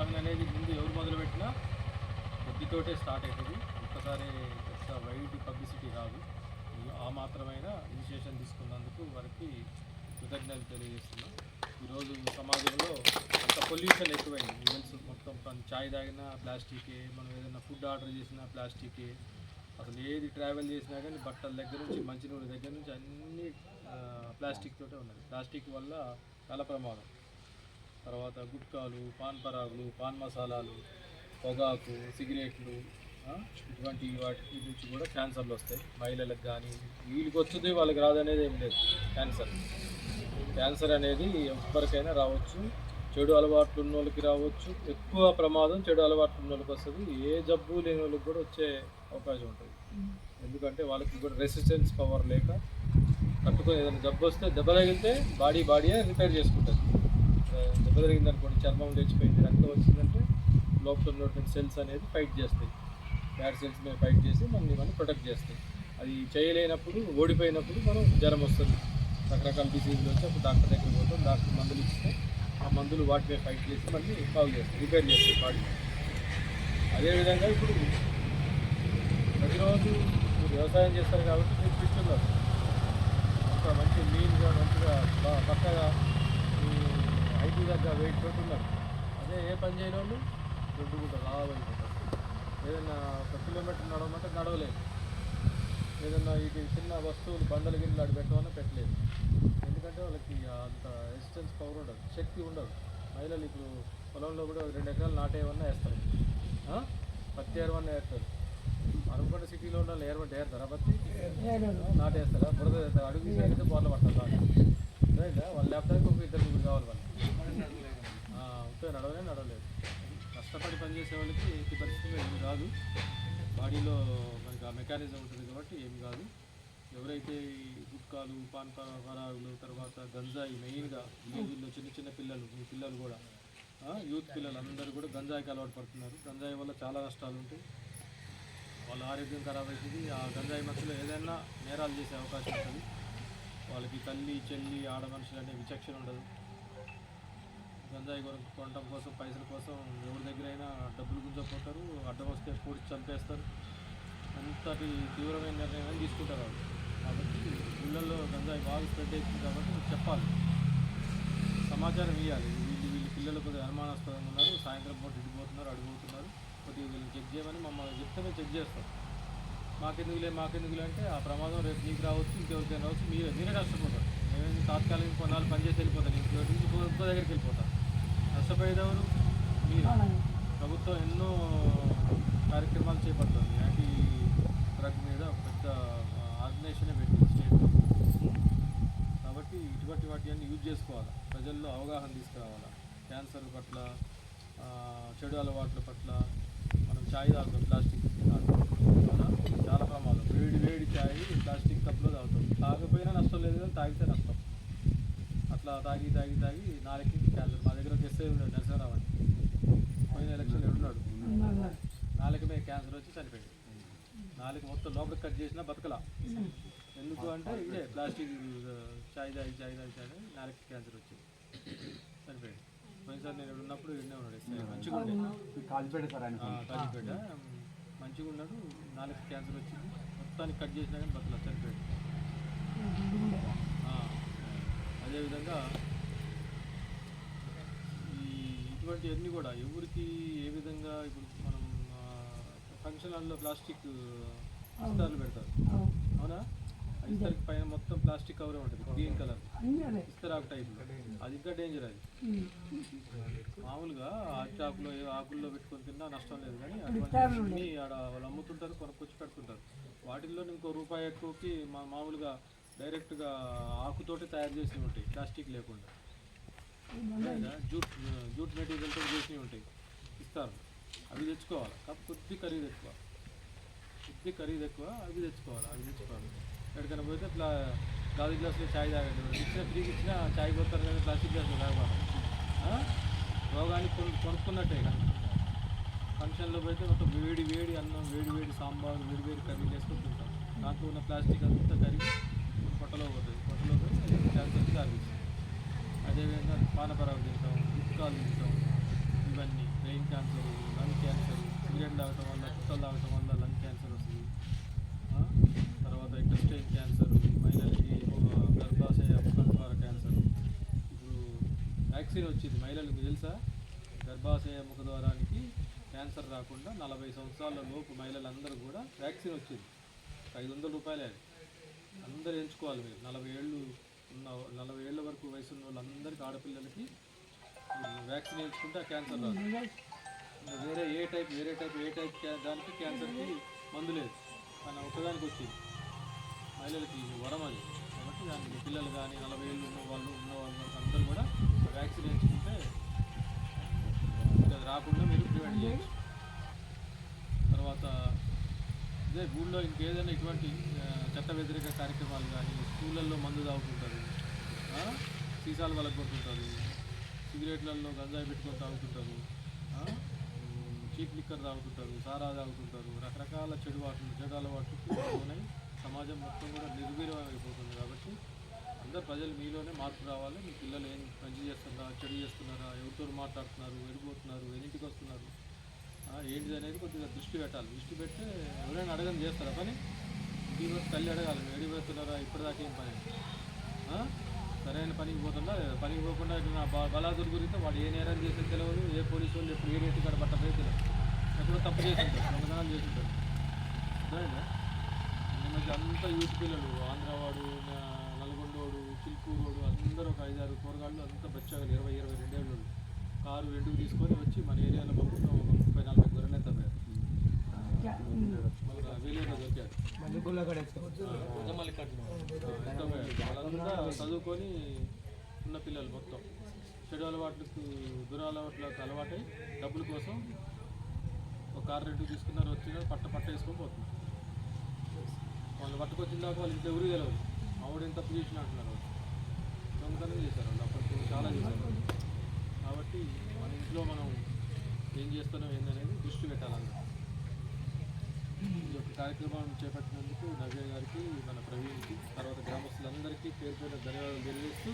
Marketing అనేది ముందు ఎవరు మొదలుపెట్టినా కొద్దితోటే స్టార్ట్ అవుతుంది. ఒక్కసారి పెద్ద వైడ్ పబ్లిసిటీ రాదు. ఆ మాత్రమైన ఇనిషియేషన్ తీసుకున్నందుకు వారికి కృతజ్ఞతలు తెలియజేస్తున్నాం. ఈరోజు సమాజంలో అంత పొల్యూషన్ ఎక్కువైంది. ఈవెంట్స్ మొత్తం మనం చాయ్ తాగినా ప్లాస్టికే మనం ఏదైనా ఫుడ్ ఆర్డర్ చేసినా ప్లాస్టికే అసలు ఏది ట్రావెల్ చేసినా కానీ బట్టల దగ్గర నుంచి మంచినీళ్ళ దగ్గర నుంచి అన్ని ప్లాస్టిక్ తోటే ఉన్నది. ప్లాస్టిక్ వల్ల చాలా ప్రమాదం. తర్వాత గుట్కాలు పాన్ పరాగులు పాన్ మసాలాలు పొగాకు సిగరెట్లు ఇటువంటి వాటి నుంచి కూడా క్యాన్సర్లు వస్తాయి. మహిళలకు కానీ వీళ్ళకి వస్తుంది వాళ్ళకి రాదనేది ఏం లేదు. క్యాన్సర్. క్యాన్సర్ అనేది ఎవరికైనా రావచ్చు. చెడు అలవాట్లు ఉన్న వాళ్ళకి రావచ్చు. ఎక్కువ ప్రమాదం చెడు అలవాట్లు ఉన్న వాళ్ళకి వస్తుంది. ఏ జబ్బు లేని వాళ్ళకి కూడా వచ్చే అవకాశం ఉంటుంది. ఎందుకంటే వాళ్ళకి కూడా రెసిస్టెన్స్ పవర్ లేక తట్టుకొని ఏదైనా జబ్బు వస్తే దెబ్బ తగిలితే బాడీ బాడీయే రిపేర్ చేసుకుంటుంది. దెబ్బ తగిలింది అనుకోండి చర్మం లేచిపోయింది రక్తం వచ్చిందంటే లోపల ఉన్నటువంటి సెల్స్ అనేది ఫైట్ చేస్తాయి. బ్యాడ్ సెల్స్ మీద ఫైట్ చేసి మనల్ని మనం ప్రొటెక్ట్ చేస్తాయి. అది చేయలేనప్పుడు ఓడిపోయినప్పుడు మనం జ్వరం వస్తుంది. రకరకాల డిసీజులు వచ్చి అప్పుడు డాక్టర్ దగ్గరికి పోతాం డాక్టర్ మందులు ఇస్తే ఆ మందులు వాటిపై ఫైట్ చేసి మళ్ళీ బాగు చేస్తాయి రిపేర్ చేస్తాయి బాడీ అదేవిధంగా ఇప్పుడు ప్రతిరోజు వ్యవసాయం చేస్తారు కాబట్టి మీరు ఫిట్ ఉన్నారు ఒక మంచి లీన్గా మంచిగా పక్కగా ఐటీ దగ్గర వెయిట్ పెట్టున్నారు అదే ఏ పని చేయని వాళ్ళు దొడ్డుకుంటారు లావైపోతారు ఏదైనా ఒక కిలోమీటర్ నడవమంటే నడవలేదు. ఏదైనా ఇది చిన్న వస్తువులు బండలు గిన్నెలు అడి పెట్టమన్నా పెట్టలేదు. ఎందుకంటే వాళ్ళకి అంత రెసిస్టెన్స్ పవర్ ఉండదు శక్తి ఉండదు. మహిళలు ఇప్పుడు పొలంలో కూడా రెండు ఎకరాలు నాటేయమన్నా వేస్తారు? పత్తి ఏరమన్నా వేస్తారు. అనుకుంటే సిటీలో ఉన్న వాళ్ళు ఏరమంటే ఏరుతారా పత్తి? నాటేస్తారా? బురద అడుగు తీసేస్తే బోర్ల పడతారు రైట్ వాళ్ళ ల్యాప్టాప్ ఒక ఇద్దరు ముగ్గురు కావాలి వాళ్ళు చెప్తే ఉంటే నడవలే నడవలేదు. కష్టపడి పనిచేసే వాళ్ళకి ఎట్టి పరిస్థితుల్లో ఏమి కాదు బాడీలో మనకి ఆ మెకానిజం ఉంటుంది కాబట్టి ఏమి కాదు ఎవరైతే ఈ గుట్కాలు పాన్ పరా- పరాగులు తర్వాత గంజాయి మెయిన్గా విలేజ్లో చిన్న చిన్న పిల్లలు మీ పిల్లలు కూడా యూత్ పిల్లలు అందరూ కూడా గంజాయికి అలవాటు పడుతున్నారు. గంజాయి వల్ల చాలా నష్టాలు ఉంటాయి. వాళ్ళ ఆరోగ్యం ఖరాబ్ అవుతుంది ఆ గంజాయి మధ్యలో ఏదైనా నేరాలు చేసే అవకాశం ఉంటుంది. వాళ్ళకి తల్లి చెల్లి ఆడ మనుషులు అనే విచక్షణ ఉండదు. గంజాయి కొరకు కొనడం కోసం పైసల కోసం ఎవరి దగ్గరైనా డబ్బులు గుంజపోతారు అడ్డం వస్తే పూడ్చి చంపేస్తారు. అంతటి తీవ్రమైన నిర్ణయం తీసుకుంటారు వాళ్ళు. కాబట్టి ఊళ్ళల్లో గంజాయి బాగా స్ప్రెడ్ అవుతుంది కాబట్టి చెప్పాలి. సమాచారం ఇవ్వాలి వీళ్ళు వీళ్ళ పిల్లలు కొద్దిగా అనుమానాస్పదంగా ఉన్నారు. సాయంత్రం పూట ఇడిపోతున్నారు అడిగిపోతున్నారు కొద్దిగా వీళ్ళని చెక్ చేయమని మమ్మల్ని చెప్తే మేము చెక్ చేస్తాం. మాకెందుకులే మాకెందుకులే అంటే ఆ ప్రమాదం రేపు నీకు రావచ్చు ఇంకెవరికైనా రావచ్చు. మీరే మీరే నష్టపోతారు. నేనేమి తాత్కాలిక కొన్నాళ్ళు పనిచేసి వెళ్ళిపోతాను ఇంకో నుంచి ఇంకో ఇంకో దగ్గరికి వెళ్ళిపోతాను నష్టపోయేదెవరు మీరు. ప్రభుత్వం ఎన్నో కార్యక్రమాలు చేపడుతుంది. యాంటీ డ్రగ్ మీద పెద్ద ఆర్గనైజేషనే పెట్టింది స్టేట్ కాబట్టి ఇటువంటి వాటి అన్ని యూజ్ చేసుకోవాలి? ప్రజల్లో అవగాహన తీసుకురావాలి? క్యాన్సర్ పట్ల చెడు అలవాట్ల పట్ల మనం ఛాయ్ తాగుతాం ప్లాస్టిక్ చాలా ప్రమాదం. వేడి వేడి ఛాయ్ ప్లాస్టిక్ కప్లో తాగుతాం. తాగకపోయినా నష్టం లేదు కానీ తాగితే నష్టం. అట్లా తాగి తాగి తాగి నాలుగు క్యాన్సర్ మా దగ్గర ఒక ఎస్ఐ ఉన్నాడు నరసింహరావు అని. పోయిన ఎలక్షన్ ఉన్నాడు. నాలుగు మీద క్యాన్సర్ వచ్చి చనిపోయాడు. నాలుగు మొత్తం లోపలికి కట్ చేసినా బతకలా. ఎందుకు అంటే ఇదే ప్లాస్టిక్ చాయ్ తాగి చాయ్ తాగి చాయ్ తాగి నాలుగు క్యాన్సర్ వచ్చింది. చనిపోయాడు. పోయినసారి నేను ఇక్కడ ఉన్నప్పుడు ఇన్నే ఉన్నాడు ఎస్ఐ. మంచిగా ఉండే. సార్ ఆయన మంచిగా ఉన్నాడు నాలుగు క్యాన్సర్ వచ్చింది. మొత్తానికి కట్ చేసినా కానీ బతకలా చనిపోయాడు. అదేవిధంగా ఈ ఇటువంటి అన్నీ కూడా ఎవరికి ఏ విధంగా ఇప్పుడు మనం ఫంక్షన్ హాల్లో ప్లాస్టిక్ ఇస్తార్లు పెడతారు. అవునా. ఇస్తార్కి పైన మొత్తం ప్లాస్టిక్ కవర్ ఉంటుంది గ్రీన్ కలర్. ఇస్తరాకు టైప్ అది ఇంకా డేంజర్ అది. మామూలుగా అరటి ఆకులో ఆకుల్లో పెట్టుకొని తిన్నా నష్టం లేదు కానీ అటువంటి ఆడ వాళ్ళు అమ్ముతుంటారు కొనుక్కొచ్చి పెడుతుంటారు వాటిల్లో ఇంకో రూపాయి ఎక్కువకి మా మామూలుగా డైరెక్ట్గా ఆకుతోటి తయారు చేసినవి ఉంటాయి ప్లాస్టిక్ లేకుండా. జూట్ జూట్ మెటీరియల్తో చేసినవి ఉంటాయి ఇస్తారు. అవి తెచ్చుకోవాలి. కాకపోతే కొద్ది ఖరీదు ఎక్కువ. కొద్ది ఖరీదు ఎక్కువ అవి తెచ్చుకోవాలి అవి తెచ్చుకోవాలి. ఎక్కడికైనా పోతే ప్లా గాజు గ్లాసులో చాయ్ తాగండి. ఇచ్చిన ఫ్రీకి ఇచ్చిన చాయ్ పోతారు కానీ ప్లాస్టిక్ గ్లాసులు తాగబాలి రోగాన్ని కొను కొనుక్కున్నట్టే ఫంక్షన్లో పోతే మొత్తం వేడి వేడి అన్నం వేడి వేడి సాంబార్ వేడి వేడి కర్రీ చేసుకుంటుంటాం దాంట్లో ఉన్న ప్లాస్టిక్ అంతా కరిగి పొట్టలో పోతుంది. పొట్టలో పోయి క్యాన్సర్కి దారిస్తుంది అదేవిధంగా పానపరాలు తింటాం గుట్కాలు తింటాం ఇవన్నీ. Brain cancer lung cancer cigarette తాగటం వల్ల చుట్టలు తాగటం వల్ల లంగ్ క్యాన్సర్ వస్తుంది. తర్వాత ఇంటెస్టైన్ క్యాన్సర్ మహిళలకి గర్భాశయ ముఖద్వార క్యాన్సర్. ఇప్పుడు వ్యాక్సిన్ వచ్చింది మహిళలకు తెలుసా? గర్భాశయ ముఖద్వారానికి క్యాన్సర్ రాకుండా నలభై సంవత్సరాల లోపు మహిళలందరూ కూడా వ్యాక్సిన్ వచ్చింది. ఐదు వందల రూపాయలే అది. అందరూ ఎంచుకోవాలి మీరు. నలభై ఏళ్ళు ఉన్న నలభై ఏళ్ళ వరకు వయసు ఉన్న వాళ్ళందరికీ ఆడపిల్లలకి వ్యాక్సిన్ వేయించుకుంటే ఆ క్యాన్సర్ రాదు. వేరే ఏ టైప్ వేరే టైప్ ఏ టైప్ దానికి క్యాన్సర్కి మందు లేదు. కానీ ఒకదానికి వచ్చింది. మహిళలకి వరం అది. కాబట్టి దానికి పిల్లలు కానీ నలభై ఏళ్ళు ఉన్న వాళ్ళు ఉన్న వాళ్ళు అందరూ కూడా వ్యాక్సిన్ వేయించుకుంటే అది రాకుండా మీరు ప్రివెంట్ చేయొచ్చు తర్వాత ఇదే ఊళ్ళో ఇంకేదైనా ఇటువంటి చట్ట వ్యతిరేక కార్యక్రమాలు కానీ స్కూళ్ళల్లో మందు తాగుతుంటారు సీసాలు వలగొట్టుంటారు సిగరెట్లలో గంజాయి పెట్టుకొని తాగుతుంటారు చీప్ లిక్కర్ తాగుతుంటారు సారా తాగుతుంటారు రకరకాల చెడు వాటిని చెడు అలవాట్లకి లోనై సమాజం మొత్తం కూడా నిర్వీర్యమైపోతుంది కాబట్టి అందరు ప్రజలు మీలోనే మార్పు రావాలి. మీ పిల్లలు ఏం మంచి చేస్తున్నారా చెడు చేస్తున్నారా ఎవరితో మాట్లాడుతున్నారు వెళ్ళిపోతున్నారు ఎన్నింటికి వస్తున్నారు? ఏంటిది అనేది కొద్దిగా దృష్టి పెట్టాలి. దృష్టి పెట్టి ఎవరైనా అడగని చేస్తారా? పని ఈరోజు తల్లి అడగాలి. ఏడి పెడుతున్నారా? ఇప్పటిదాకా ఏం పని? సరైన పనికి పోతుందా? లేదా? పనికి పోకుండా ఇట్లా బలాదురు గురించి వాడు ఏ నేరం చేసే తెలియదు ఏ పోలీసు వాళ్ళు ఎప్పుడు ఏ రేటు కాడ పట్టలేదు తెలియదు ఎక్కడో తప్పు చేసింటారు. దొంగతనాలు చేసి అర్థమైందా? ఈ మధ్య అంతా యూత్ పిల్లలు ఆంధ్రవాడు నా- నల్గొండోడు చిల్కూరోడు అందరూ ఒక ఐదారు కూరగాళ్ళు అంతా బచ్చాగలు ఇరవై ఇరవై రెండేళ్ళు కారు రెండుకు తీసుకొని వచ్చి మన ఏరియాలో పంపుతాం వాళ్ళంతా చదువుకొని ఉన్న పిల్లలు మొత్తం. చెడు అలవాట్లకు దుర అలవాట్లకు అలవాటై డబ్బుల కోసం ఒక కార్ రెంట్ తీసుకున్నారు వచ్చిన పట్ట పట్ట వేసుకొని పోతుంది వాళ్ళు పట్టుకొచ్చిన దాకా వాళ్ళు ఇంట్లో ఎవరు తెలియదు ఆవిడ ఎంత తప్పు చేసిన అంటున్నారు దొంగతనం చేశారు వాళ్ళు. అప్పటికి చాలా చేశారు కాబట్టి మన ఇంట్లో మనం ఏం చేస్తున్నాం ఏందనేది దృష్టి పెట్టాలన్నారు ఈ యొక్క కార్యక్రమం చేపట్టినందుకు నవ్య గారికి మన ప్రవీణ్కి తర్వాత గ్రామస్తులందరికీ పేరు పేరు ధన్యవాదాలు తెలియజేస్తూ